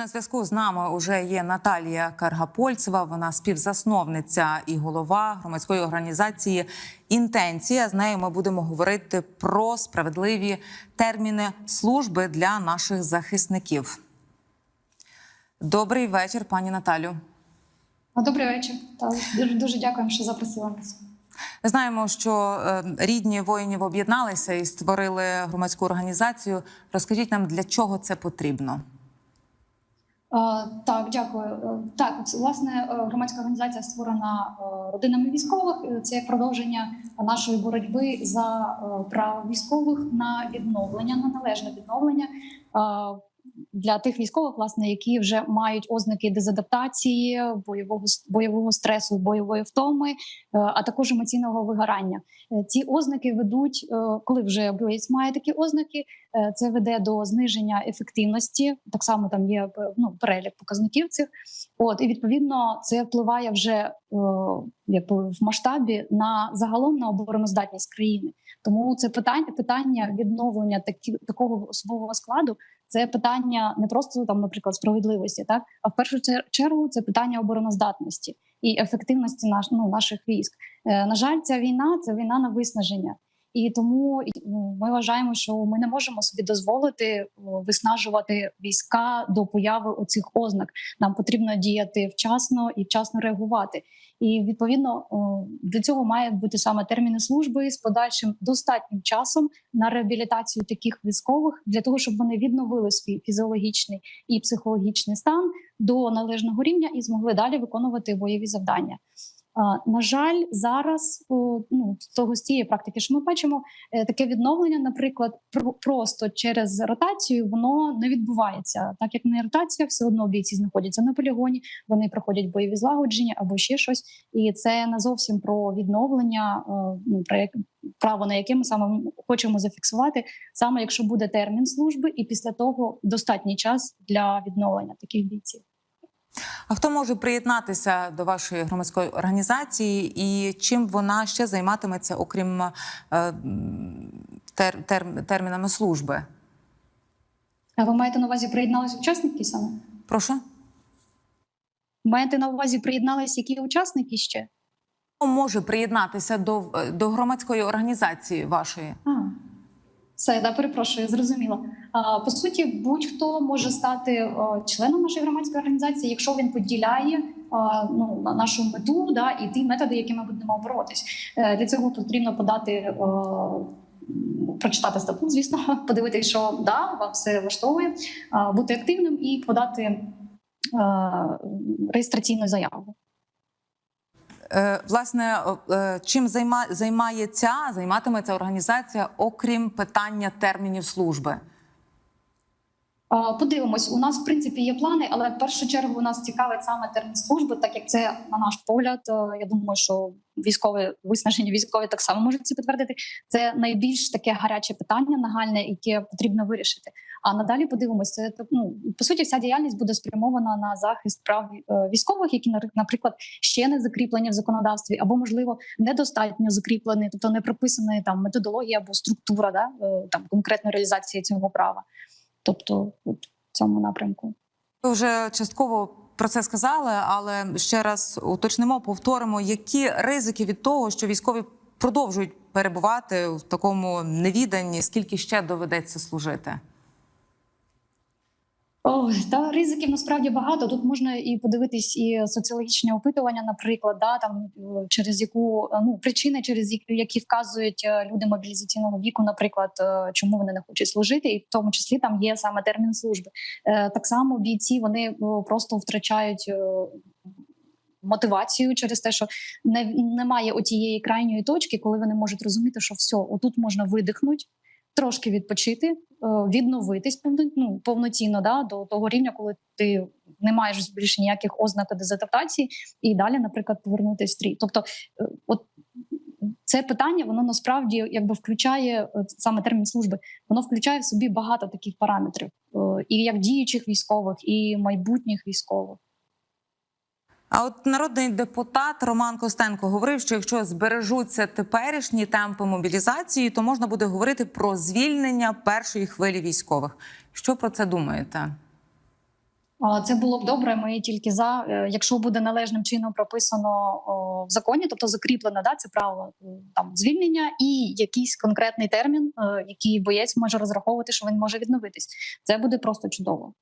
На зв'язку з нами вже є Наталія Каргапольцева. Вона співзасновниця і голова громадської організації Інтенція. З нею ми будемо говорити про справедливі терміни служби для наших захисників. Добрий вечір, пані Наталю. Добрий вечір. Дуже дуже дякуємо, що запросили нас. Знаємо, що е, рідні воїнів об'єдналися і створили громадську організацію. Розкажіть нам, для чого це потрібно? А, Так, дякую. Е, Так, власне, е, громадська організація створена е, родинами військових. Е, Це продовження нашої боротьби за е, право військових на відновлення, на належне відновлення. Для тих військових, власне, які вже мають ознаки дезадаптації, бойового бойового стресу, бойової втоми, е, а також емоційного вигорання. Е, Ці ознаки ведуть, е, коли вже боєць має такі ознаки, Це веде до зниження ефективності. Так само там є ну, перелік показників цих. От і відповідно це впливає вже якби в масштабі на загалом на обороноздатність країни. Тому це питання питання відновлення такі такого особового складу. Це питання не просто там, наприклад, справедливості, так а в першу чергу це питання обороноздатності і ефективності наш, ну, наших військ. Е, на жаль, ця війна це війна на виснаження. І тому ну, ми вважаємо, що ми не можемо собі дозволити виснажувати війська до появи оцих ознак. Нам потрібно діяти вчасно і вчасно реагувати. І відповідно о, для цього має бути саме терміни служби з подальшим достатнім часом на реабілітацію таких військових для того, щоб вони відновили свій фізіологічний і психологічний стан до належного рівня і змогли далі виконувати бойові завдання. На жаль, зараз ну того з цієї практики, що ми бачимо, е, таке відновлення, наприклад, про- просто через ротацію, воно не відбувається. Так як не ротація, все одно бійці знаходяться на полігоні, вони проходять бойові злагодження або ще щось, і це не зовсім про відновлення, ну право на яке ми саме хочемо зафіксувати, саме якщо буде термін служби, і після того достатній час для відновлення таких бійців. А хто може приєднатися до вашої громадської організації, і чим вона ще займатиметься, окрім е, тер, тер, термінами служби? А ви маєте на увазі приєдналися учасники саме? Прошу? Маєте на увазі приєдналися які учасники ще? Хто може приєднатися до, е, до громадської організації вашої? А, все, да, перепрошую, зрозуміла. По суті, будь-хто може стати членом нашої громадської організації, якщо він поділяє ну, нашу мету да, і ті методи, якими ми будемо боротись. Е, Для цього потрібно подати. Прочитати статут, звісно, подивитися, що да, вам все влаштовує, бути активним і подати реєстраційну заяву. Е, власне, е, чим займа, займається, займатиметься організація, окрім питання термінів служби? Подивимось, у нас в принципі є плани, але в першу чергу нас цікавить саме термін служби, так як це, на наш погляд, е, я думаю, що військове виснажені військові так само можуть це підтвердити. Це найбільш таке гаряче питання, нагальне, яке потрібно вирішити. А надалі подивимося, ну по суті, вся діяльність буде спрямована на захист прав е, військових, які на- наприклад ще не закріплені в законодавстві, або можливо недостатньо закріплені, тобто не прописана там методологія або структура, да е, там конкретної реалізації цього права. Тобто, в цьому напрямку. Ви вже частково про це сказали, але ще раз уточнимо, повторимо, які ризики від того, що військові продовжують перебувати в такому невіданні, скільки ще доведеться служити? О, та ризиків насправді багато. Тут можна і подивитись і соціологічні опитування, наприклад, да там е, через яку е, ну причини, через які- вказують е, люди мобілізаційного віку, наприклад, чому вони не хочуть служити, і в тому числі там є саме термін служби. Так само бійці вони просто втрачають. Мотивацію через те, що не, немає отієї крайньої точки, коли вони можуть розуміти, що все, отут можна видихнути, трошки відпочити, е, відновитись ну, повноцінно да, до того рівня, коли ти не маєш більше ніяких ознак дезадаптації, і далі, наприклад, повернутися в стрій. Тобто, е, от це питання, воно насправді якби включає е, саме термін служби, воно включає в собі багато таких параметрів, і як діючих військових, і майбутніх військових. А от народний депутат Роман Костенко говорив, що якщо збережуться теперішні темпи мобілізації, то можна буде говорити про звільнення першої хвилі військових. Що про це думаєте? Це було б добре. Ми тільки за, Е, якщо буде належним чином прописано в законі, тобто закріплено да, це право е, там звільнення і якийсь конкретний термін, е, який боєць може розраховувати, що він може відновитись. Це буде просто чудово.